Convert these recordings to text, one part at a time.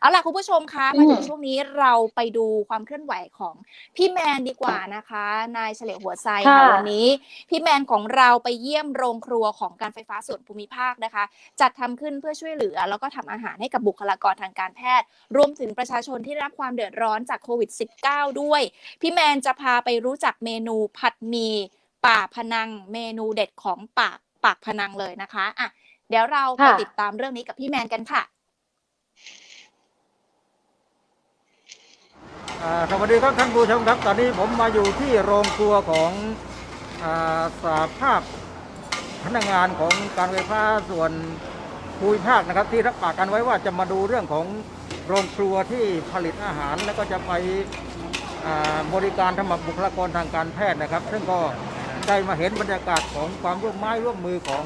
เอาล่ะคุณผู้ชมคะมาถึงช่วงนี้เราไปดูความเคลื่อนไหวของพี่แมนดีกว่านะคะ นายเฉลียวหัวไซค่ะค่ะวันนี้ พี่แมนของเราไปเยี่ยมโรงครัวของการไฟฟ้าส่วนภูมิภาคนะคะ จัดทำขึ้นเพื่อช่วยเหลือ แล้วก็ทำอาหารให้กับบุคลากรทางการแพทย์ รวมถึงประชาชนที่ได้รับความเดือดร้อนจากโควิด -19 ด้วย พี่แมนจะพาไปรู้จักเมนูผัดหมี่ป่าพนังเมนูเด็ดของปากปากพนังเลยนะคะอะเดี๋ยวเราไปค่ะติดตามเรื่องนี้กับพี่แมนกันค่ะ อ่า สวัสดีครับท่านผู้ชมครับ ตอนนี้ผมมาอยู่ที่โรงครัวของอาสาภาพพนักงานของการไฟฟ้าส่วนภูมิภาคนะครับ ที่รับปากกันไว้ว่าจะมาดูเรื่องของโรงครัวที่ผลิตอาหาร แล้วก็จะไปบริการสำหรับบุคลากรทางการแพทย์นะครับ ซึ่งก็ได้มาเห็นบรรยากาศของความร่วมไม้ร่วมมือของ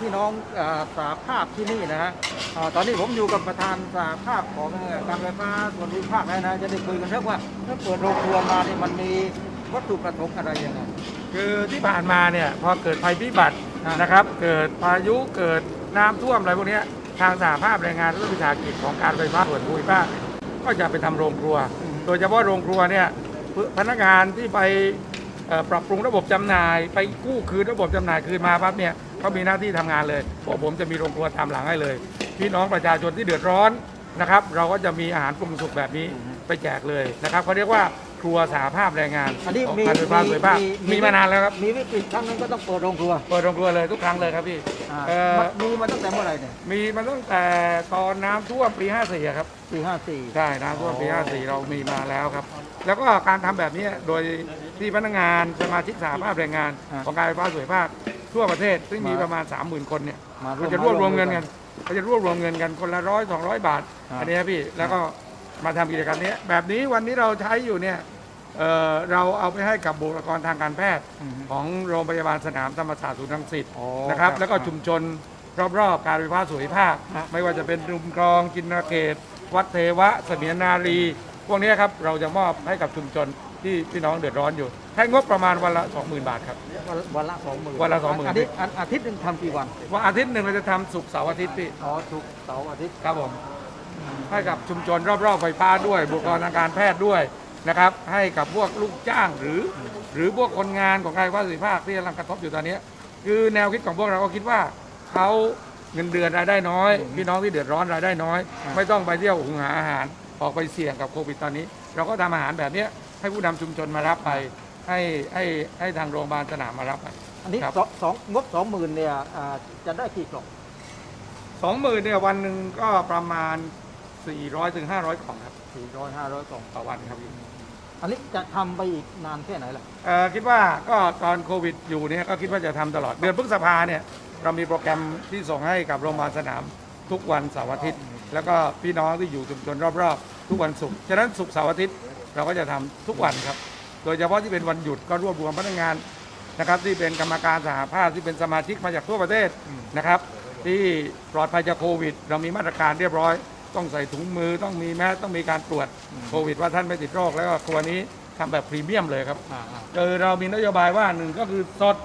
พี่น้องอาสาภาพที่นี่นะฮะอ่าตอนนี้ผมอยู่กับประธานสาภาพของเอ่อการไฟฟ้าส่วนภูมิภาคแล้วนะ จะได้คุยกันเรื่องว่าถ้าเปิดโรงครัวมาเนี่ยมันมีวัตถุประสงค์อะไรยังไงคือที่ผ่านมาเนี่ยพอเกิดภัยพิบัติอ่านนะครับ เกิดพายุเกิดน้ำท่วมอะไรพวกเนี้ยทางสหภาพแรงงานและวิสาหกิจของการไฟฟ้าส่วนภูมิภาคก็จะไปทำโรงครัว โดยเฉพาะโรงครัวเนี่ยพนักงานที่ไปเอ่อปรับปรุงระบบจำหน่าย ไปกู้คืนระบบจำหน่ายคืนมาปั๊บเนี่ย เขามีหน้าที่ทำงานเลยพวกผมจะมีโรงครัวตามหลังให้เลย พี่น้องประชาชนที่เดือดร้อนนะครับ เราก็จะมีอาหารปรุงสุกแบบนี้ไปแจกเลยนะครับเขาเรียกว่าครัวสหภาพแรงงานอันนี้ของมีการไฟฟ้าส่วนภูมิภาคมีมานานแล้วครับมีวิกฤตครั้งนั้นก็ต้องเปิดโรงครัวเปิดโรงครัวเลยทุกครั้งเลยครับพี่อ่าเอ่อมันมีมาตั้งแต่เมื่อไหร่เนี่ยมีมาตั้งแต่ตอนน้ำท่วมปี54อะครับปีห้าสี่ใช่น้ำท่วมปีอ๋อ54เรามีมาแล้วครับ แล้วก็การทำแบบนี้โดยที่พนักงานสมาชิกสหภาพแรงงาน ของการไฟฟ้าส่วนภูมิภาค ทั่วประเทศ ซึ่งมีประมาณ 30,000 คนเนี่ยมาเขาจะรวบรวมเงินกันเขาจะรวบรวมเงินกันคนละร้อยสองร้อยบาทอ่าอันนี้ครับพี่แล้วก็มาทำกิจกรรมนี้แบบนี้วันนี้เราใช้อยู่เนี่ยเอ่อเราเอาไปให้กับบุคลากรทางการแพทย์ อืม ของโรงพยาบาลสนามธรรมศาสตร์ศูนย์รังสิตอ๋อนะครับครับแล้วก็ชุมชนรอบๆ การไฟฟ้าส่วนภูมิภาค ฮะ ไม่ว่าจะเป็นรุมกรองกินนาเกต วัดเทวะ เสมียนารี พวกนี้ครับเราจะมอบให้กับชุมชนที่พี่น้องเดือดร้อนอยู่ ให้งบประมาณวันละ 20,000 บาทครับ วันวันละสองหมื่นวันละ20,000 อาทิตย์อันอาทิตย์หนึ่งทำกี่วันวันอาทิตย์หนึ่งเราจะทำศุกร์เสาร์อาทิตย์พี่อ๋อทุกเสาร์อาทิตย์ครับผมให้กับชุมชนรอบๆไฟฟ้าด้วยบุคลากรทางการแพทย์ด้วยนะครับ ให้กับพวกลูกจ้างหรือ หรือพวกคนงานของการไฟฟ้าส่วนภูมิภาคที่กำลังกระทบอยู่ตอนนี้ คือแนวคิดของพวกเราก็คิดว่าเขาเงินเดือนรายได้น้อย พี่น้องที่เดือดร้อนรายได้น้อย ไม่ต้องไปเที่ยวหุงหาอาหารออกไปเสี่ยงกับโควิดตอนนี้ เราก็ทำอาหารแบบเนี้ยให้ผู้นำชุมชนมารับไป ให้ให้ให้ทางโรงพยาบาลสนามมารับไปอันนี้ครับ สองสองงบสองหมื่นเนี่ยอ่าจะได้กี่กล่องสองหมื่นเนี่ยวันหนึ่งก็ประมาณ 400ถึง500กล่องครับสี่ร้อยห้าร้อยกล่อง ต่อวันครับอันนี้จะทำไปอีกนานแค่ไหนล่ะ เอ่อคิดว่าก็ตอนโควิดอยู่เนี่ยก็คิดว่าจะทำตลอด เดือนพฤษภาเนี่ยเรามีโปรแกรมที่ส่งให้กับโรงพยาบาลสนามทุกวันเสาร์อาทิตย์ แล้วก็พี่น้องที่อยู่ชุมชนรอบๆ ทุกวันศุกร์ฉะนั้นศุกร์เสาร์อาทิตย์เราก็จะทำทุกวันครับ โดยเฉพาะที่เป็นวันหยุดก็รวบรวมพนักงานนะครับที่เป็นกรรมการสหภาพที่เป็นสมาชิกมาจากทั่วประเทศนะครับ ที่ปลอดภัยจากโควิด เรามีมาตรการเรียบร้อย ต้องใส่ถุงมือต้องมีแมสต้องมีการตรวจโควิด ว่าท่านไม่ติดโรคแล้วก็ครัวนี้ทำแบบพรีเมียมเลยครับคือเรามีนโยบายว่าหนึ่งก็คือสด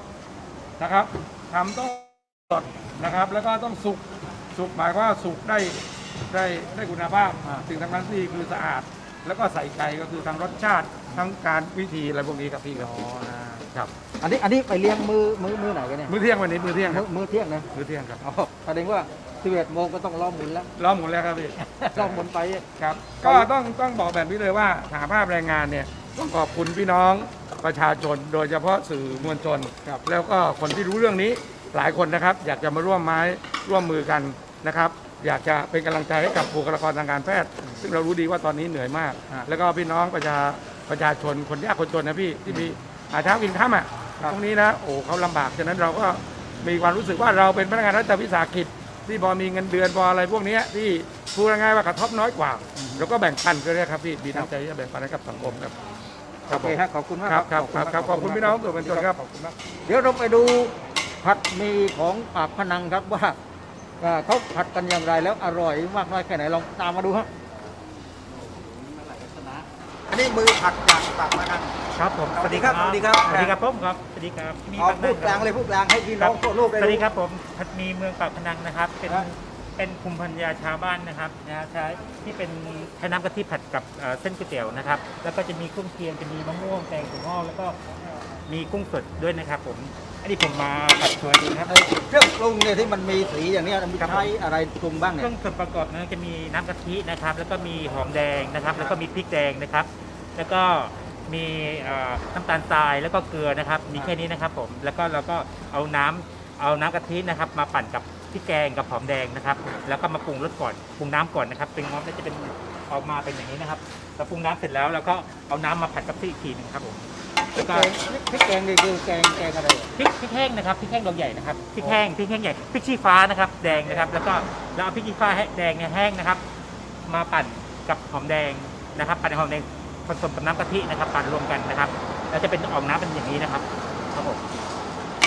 นะครับทำต้องสดนะครับ แล้วก็ต้องสุกสุกหมายความว่าสุกได้ได้ได้คุณภาพอ่าสิ่งสำคัญที่คือสะอาด แล้วก็ใส่ใจก็คือทั้งรสชาติ ทั้งการวิธีอะไรพวกนี้ครับพี่ครับครับอันนี้อันนี้ไปเลี้ยงมือมือมือไหนกันเนี่ย มื้อเที่ยงวันนี้มื้อเที่ยงคมืรัอบมือเที่ยงนะมื้อเที่ยงครับอ๋อแสดงว่า11โมงก็ต้องล้อมหมุนแล้ว ล้อมหมดแล้วครับพี่ ล้อมหมุนไป ครับก็ต้องต้องบอกแบบนี้เลยว่าสหภาพแรงงานเนี่ยต้องขอบคุณพี่น้องประชาชน โดยเฉพาะสื่อมวลชน ครับแล้วก็คนที่รู้เรื่องนี้หลายคนนะครับ อยากจะมาร่วมไม้ร่วมมือกันนะครับ อยากจะเป็นกำลังใจให้กับบุคลากรทางการแพทย์ ซึ่งเรารู้ดีว่าตอนนี้เหนื่อยมากอ่าแล้วก็พี่น้องประชา ประชาชนคนยากคนจนนะพี่ที่มีหาเช้ากินข้ามอะครับตรงนี้นะโอ้เขาลำบากฉะนั้นเราก็มีความรู้สึกว่าเราเป็นพนักงานรัฐวิสาหกิจ ที่พอมีเงินเดือนพออะไรพวกเนี้ยที่พูดง่ายๆว่ากระทบน้อยกว่าเราก็แบ่งปันก็ได้ครับพี่มีน้ำใจที่จะแบ่งปันให้กับสังคมครับโอเคฮะขอบคุณมากครับครับครับมากครับขอบคุณพี่น้องสื่อมวลชนครับขอบคุณมากเดี๋ยวเราไปดูผัดหมีของปากพนังครับว่าอ่าเขาผัดกันอย่างไรแล้วอร่อยมากน้อยแค่ไหนลองตามมาดูฮะ อันนี้มือผัดจากปากพนังครับผมสวัสดีครับสวัสดีครับ สวัสดีครับผมครับสวัสดีครับมีเอาปากพูดกลางเลยพูดกลางให้พี่น้องทั่วโลกได้สวัสรู้ดีครับผมพัดมีเมืองปากพนังนะครับ เป็นครับเป็นภูมิปัญญาชาวบ้านนะครับนะฮะใช้ที่เป็นใช้น้ำกะทิผัดกับเอ่อเส้นก๋วยเตี๋ยวนะครับ แล้วก็จะมีเครื่องเคียงจะมีมะม่วงแตงถั่วงอกแล้วก็มีกุ้งสดด้วยนะครับผมอั นนี้ผมมาผัดชวนดูนะครับไอ้เครื่องปรุงเนี่ยที่มันมีสีอย่างเนี้ยมันครับใช้อะไรปรุงบ้างเคเนี่ย รื่องส่วนประกอบนั้นจะมีน้ำกะทินะครับ แล้วก็มีหอมแดงนะครับ แล้วก็มีพริกแดงนะครับ แล้วก็มีเอ่อน้ำตาลทรายแล้วก็เกลือนะครับ มีแค่นี้นะครับ ผม แล้วก็เราก็เอาน้ำเอาน้ำกะทินะครับ มาปั่นกับพริกแกงกับหอมแดงนะครับ แล้วก็มาปรุงรสก่อนปรุงน้ำก่อนนะครับ เป็นงอมแล้วจะเป็นออกมาเป็นอย่างนี้นะครับเราปรุงน้ำเสร็จแล้วเราก็เอาน้ำมาผัดกับที่อีกทีหนึงครับผมพริ แล้วกก็แกงพริกแกงนี่คือแกงแกงอะไรพริกพริกแห้งนะครับพริกแห้งดอกใหญ่นะครับพริกแห้งพริกแห้งใหญ่พริกชี้ฟ้านะครับแดงนะครับ แล้วก็เราเอาพริกชี้ฟ้าแดงเนี่ยแห้งนะครับ มาปั่นกับหอมแดงนะครับ ปั่นกับหอมแดงผสมกับน้ำกะทินะครับ ปั่นรวมกันนะครับ แล้วจะเป็นออกน้ำเป็นอย่างนี้นะครับครับผม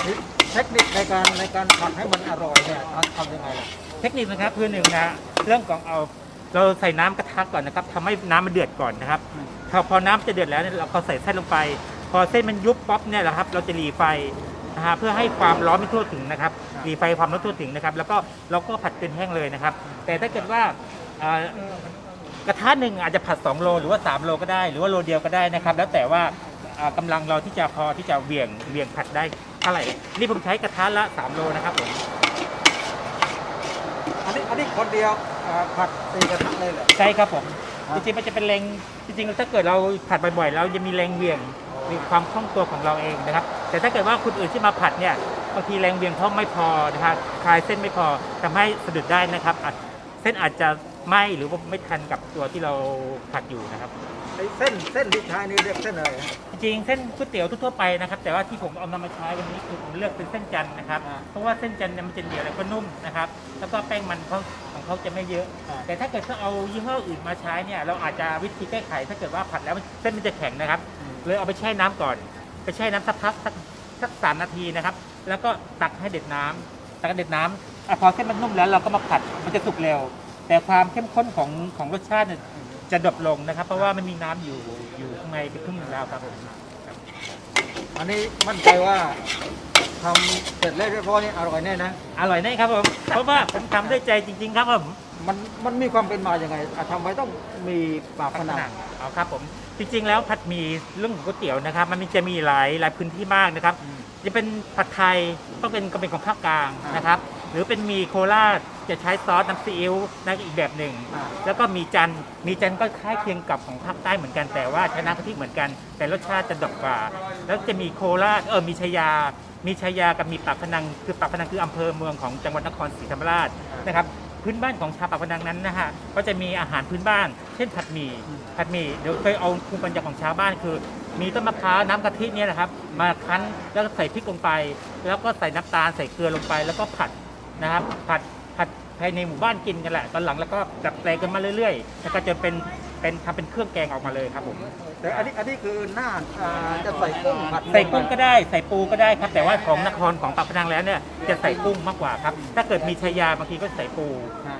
นี่เทคนิคในการในการผัดให้มันอร่อยเนี่ยทำยังไงล่ะเทคนิคนะครับคือหนึ่งนะเรื่องของเอาเราใส่น้ำกระทะก่อนนะครับทำให้น้ำมันเดือดก่อนนะครับอืมพอพอน้ำจะเดือดแล้วเนี่ยเราก็ใส่เส้นลงไป พอเส้นมันยุบป๊อปเนี่ยแหละครับ เราจะหลีไฟนะฮะเพื่อให้ความร้อนไม่ทั่วถึงนะครับหลีไฟความร้อนทั่วถึงนะครับ แล้วก็เราก็ผัดเป็นแห้งเลยนะครับ แต่ถ้าเกิดว่าเอ่อกระทะหนึ่งอาจจะผัด 2 โลหรือว่า 3 โลก็ได้ หรือว่าโลเดียวก็ได้นะครับ แล้วแต่ว่าอ่ากำลังเราที่จะพอที่จะเหวี่ยงเหวี่ยงผัดได้เท่าไหร่นี่ผมใช้กระทะละ 3 โลนะครับผมอันนี้อันนี้คนเดียวอ่าผัดตีกระทะเลยเหรอ ใช่ครับผมครัจบริงๆมันจะเป็นแรงจริงๆถ้าเกิดเราผัดบ่อยๆเราจะมีแรงเหวี่ยง มีความคล่องตัวของเราเองนะครับ แต่ถ้าเกิดว่าคนอื่นที่มาผัดเนี่ยบางทีแรงเหวี่ยงเขาไม่พอนะครับคลายเส้นไม่พอทำให้สะดุดได้นะครับอาจเส้นอาจจะไหมหรือว่าไม่ทันกับตัวที่เราผัดอยู่นะครับไอ้เส้นเส้นที่ใช้นี่เรียกเส้นอะไรฮะจริงๆเส้นก๋วยเตี๋ยวทั่วๆไปนะครับ แต่ว่าที่ผมเอานำมาใช้วันนี้คือผมเลือกเป็นเส้นจันทร์นะครับอ่าเพราะว่าเส้นจันทร์เนี่ยมันจะเหนียวแล้วก็นุ่มนะครับ แล้วก็แป้งมันเขาของเขาจะไม่เยอะอ่าแต่ถ้าเกิดเขาเอายี่ห้ออื่นมาใช้เนี่ยเราอาจจะวิธีแก้ไข ถ้าเกิดว่าผัดแล้วมันเส้นมันจะแข็งนะครับ เลยเอาไปแช่น้ำก่อน ไปแช่น้ำสักพักสักสักสามนาทีนะครับ แล้วก็ตักให้เด็ดน้ำตักให้เด็ดน้ำอะพอเส้นมันนุ่มแล้วเราก็มาผัดมันจะสุกเร็ว แต่ความเข้มข้นของของรสชาติเนี่ยจะดรอปลงนะครับ เพราะว่ามันมีน้ำอยู่อยู่ข้างในเป็นครึ่งหนึงแล้วครับผมอันนี้มั่นใจว่าทำเสร็จแล้วเรียบร้อยนี่อร่อยแน่นะ อร่อยแน่ครับผม เพราะว่าผมทำด้วยใจจริง ๆ ครับผม มันมันมีความเป็นมาอย่างไงอะทำไมต้องมีปากผนังเอาครับผมจริงๆแล้วผัดหมี่เรื่องของก๋วยเตี๋ยวนะครับ มันมีจะมีหลายหลายพื้นที่มากนะครับ อืมจะเป็นผัดไทยต้องเป็นก็เป็นของภาคกลางอ่านนะครับ หรือเป็นหมีโคราชจะใช้ซอสน้ำซีอิ๊วนั่นก็อีกแบบหนึ่ง อ่า แล้วก็มีจันทร์มีจันทร์ก็คล้ายเคียงกับของภาคใต้เหมือนกันแต่ว่าใช้น้ำกะทิเหมือนกัน แต่รสชาติจะดอกกว่า แล้วจะมีโคราชเออมีชายา มีชายากับมีปากพนังคือปากพนังคืออำเภอเมืองของจังหวัดนครศรีธรรมราชนะครับ พื้นบ้านของชาวปากพนังนั้นนะฮะก็จะมีอาหารพื้นบ้าน เช่นผัดหมี่ผัดหมี่เดี๋ยวเคยเอาภูมิปัญญาของชาวบ้านคือ มีต้นมะพร้าวน้ำกะทิเนี่ยนะครับ มาคั้นแล้วก็ใส่พริกลงไป แล้วก็ใส่น้ำตาลใส่เกลือลงไป แล้วก็ผัดนะครับผัดผัดภายในหมู่บ้านกินกันแหละตอนหลังแล้วก็ดัดแปลงกันมาเรื่อยๆแล้วก็จะเป็น เป็นทำเป็นเครื่องแกงออกมาเลยครับผมแต่อันนี้อันนี้คือหน้าอ่าจะใส่กุ้งผัดใส่กุ้งก็ได้ใส่ปูก็ได้ครับ แต่ว่าของนครของปากพนังแล้วเนี่ยจะใส่กุ้งมากกว่าครับ ถ้าเกิดมีชายาบางทีก็ใส่ปู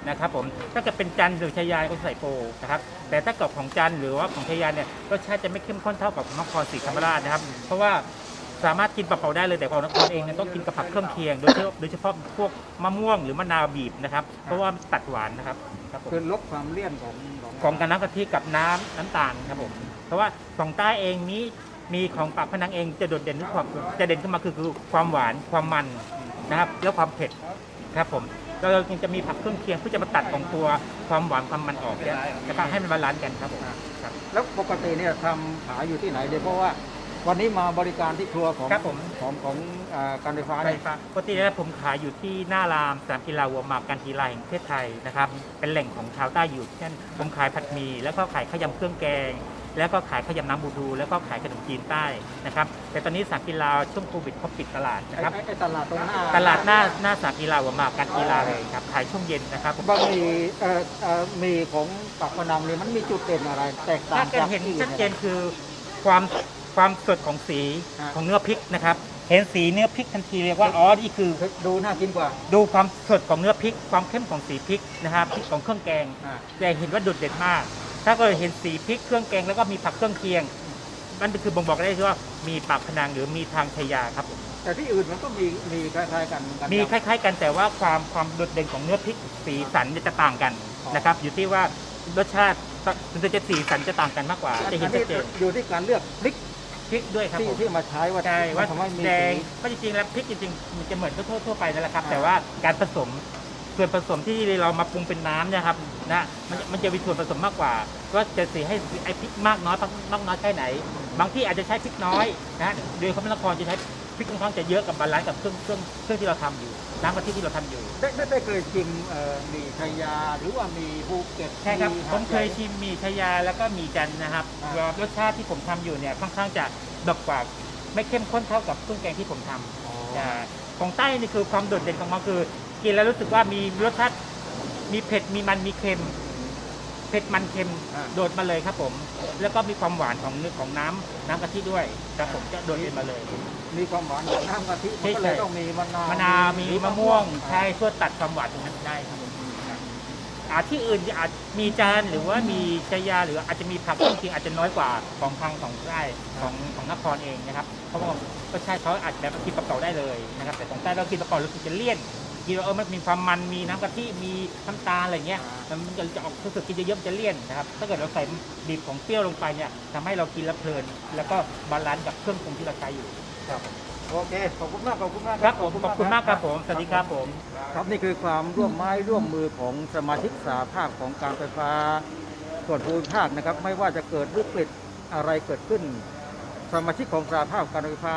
นะครับผมถ้าเกิดเป็นจันทร์หรือชายาก็ใส่ปูนะครับแต่ถ้าเกิดของจันทร์หรือว่าของชายาเนี่ยรสชาติจะไม่เข้มข้นเท่ากับของนครศรีธรรมราชนะครับ เพราะว่าสามารถกินเปล่าๆได้เลยแต่ของนครเองเนี่ยต้องกินกับผักเครื่องเคียงโดยเฉพาะโดยเฉพาะพวกมะม่วงหรือมะนาวบีบนะครับเพราะว่าตัดหวานนะครับ ครับผมคือลดความเลี่ยนของของกับน้ำกะทิกับน้ำน้ำตาลครับผมเพราะว่าของใต้เองมีมีของปากพนังเองจะโดดเด่นที่ความจะเด่นขึ้นมาคือคือความหวานความมันนะครับ แล้วความเผ็ดครับผมแล้วเราจึงจะมีผักเครื่องเคียงเพื่อจะมาตัดของตัวความหวานความมันออกเนี่ยแล้วก็ให้มันบาลานซ์กันครับผมครับ แล้วปกติเนี่ยทำขายอยู่ที่ไหนเดี๋ยวเพราะว่า วันนี้มาบริการที่ครัวของครับผม ของของอ่าการไฟฟ้าไฟเนี่ยฟ้าปกติแล้วผมขายอยู่ที่หน้ารามสนามกีฬาวัวหมากการกีฬาแห่งประเทศไทยนะครับ เป็นแหล่งของชาวใต้อยู่เช่นผมขายผัดหมี่ แล้วก็ขายข้าวยำเครื่องแกง แล้วก็ขายข้าวยำน้ำบูดู แล้วก็ขายขนมจีนใต้นะครับ แต่ตอนนี้สนามกีฬาช่วงโควิดเขาปิดตลาดไอ้นะครับ ไอ้ไอ้ตลาดตรงหน้าตลาดหน้าหน้าสนามกีฬาวัวหมากการกีฬาเลยครับ ขายช่วงเย็นนะครับบะหมี่เอ่อเอ่อหมี่ของปากพนังเนี่ยมันมีจุดเด่นอะไร แตกต่างถ้าเกิดจากเห็นที่อื่ชัดนเจยังนไงคือความ ความสดของสีฮะ ของเนื้อพริกนะครับ เห็นสีเนื้อพริกทันทีเรียกว่าอ๋อนี่คือ ดูน่ากินกว่าดูความสดของเนื้อพริก ความเข้มของสีพริกนะครับพริกของเครื่องแกง อ่า แต่เห็นว่าโดดเด่นมาก ถ้าก็เห็นสีพริกเครื่องแกงแล้วก็มีผักเครื่องเคียง นั่นคือบ่งบอกได้ที่ว่ามีปากพนังหรือมีทางชายาครับผมแต่ที่อื่นมันก็มีมีคล้ายๆกันกันมีคล้าย ๆ กันแต่ว่าความความโดดเด่นของเนื้อพริกสีสันเนี่ยจะต่างกันอ๋อนะครับ อยู่ที่ว่ารสชาติมันจะสีสันจะต่างกันมากกว่าอันจะเห็นนี้ชัดเจน อยู่ที่การเลือกพริก พริกด้วยครับที่ผมที่มาใช้ว่าใช่ว่าทำให้มีแดงสี ก็จริงๆแล้วพริกจริงๆมันจะเหมือนทั่วๆทั่วไปนั่นแหละครับอ่าแต่ว่าการผสม ส่วนผสมที่เรามาปรุงเป็นน้ำเนี่ยครับนะมันมันจะมีส่วนผสมมากกว่าว่าจะสีให้ไอพริกมากน้อยมากน้อยแค่ไหน บางที่อาจจะใช้พริกน้อยนะโดยคำนครจะใช้พริกค่อนข้างจะเยอะกับบาลานซ์กับเครื่องเครื่องเครื่องที่เราทำอยู่น้ำกะทิที่เราทำอยู่ ได้ได้ได้เคยชิมเอ่อมีชัยยาหรือว่ามีภูเก็ตใช่ครับ หาดผมเคยใหญ่ ชิมหมีชายาแล้วก็หมีจันทร์นะครับอ่าแล้วรสชาติที่ผมทำอยู่เนี่ยค่อนข้างจะดอกกว่าไม่เข้มข้นเท่ากับเครื่องแกงที่ผมทำอ๋ออ่าของใต้นี่คือความโดดเด่นของมันคือ กินแล้วรู้สึกว่ามีรสชาติมีเผ็ดมีมันมีเค็ม เผ็ดมันเค็มอ่า โดดมาเลยครับผม แล้วก็มีความหวานของเนื้อของน้ำน้ำกะทิด้วยครับผมจะโดดเด่นมาเลย มีความหวานของน้ำกะทิใช่มันก็เลยใช่ต้องมีมะนาวมะนาวมีมะม่วงอ่าใช่ช่วยตัดความหวานตรงนั้นได้ครับผมอาที่อื่นอาจมีจานหรือว่ามีชายาหรืออาจจะมีผักบางทีอาจจะน้อยกว่าของทางของใต้ของของนครเองนะครับเพราะว่ารสชาติเขาอาจจะแบบกินประกอบได้เลยนะครับแต่ของใต้เรากินประกอบรู้สึกจะเลี่ยน กินแล้วเออมันมีความมันมีน้ำกะทิมีน้ำตาลอะไรเงี้ยมันจะจะออกรู้สึกกินเยอะๆมันจะเลี่ยนนะครับถ้าเกิดเราใส่บีบของเปรี้ยวลงไปเนี่ยทำให้เรากินแล้วเพลิน แล้วก็บาลานซ์กับเครื่องปรุงที่เราใช้อยู่โอเค ขอบคุณมาก ขอบคุณมากครับผม ขอบคุณมากครับผม สวัสดีครับผม ครับนี่คือความร่วมไม้ร่วมมือของสมาชิกสาภาพของการไฟฟ้าส่วนภูมิภาคนะครับ ไม่ว่าจะเกิดวิกฤตอะไรเกิดขึ้น สมาชิกของสาภาพการไฟฟ้า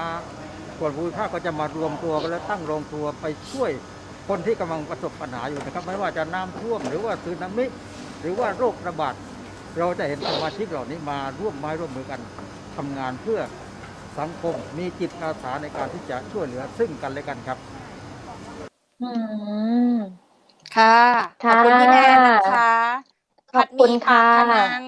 ส่วนภูมิภาคก็จะมารวมตัวกันและตั้งโรงครัวไปช่วย คนที่กำลังประสบปัญหาอยู่นะครับไม่ว่าจะน้ำท่วมหรือว่าสึนามิหรือว่าโรคระบาดเราจะเห็นสมาชิกเหล่านี้มาร่วมไม้ร่วมมือกันทำงานเพื่อสังคมมีจิตอาสาในการที่จะช่วยเหลือซึ่งกันและกันครับ อืมค่ะขอบคุณพี่แนนนะคะขอบคุณผัดหมี่ปากค่ะพนัง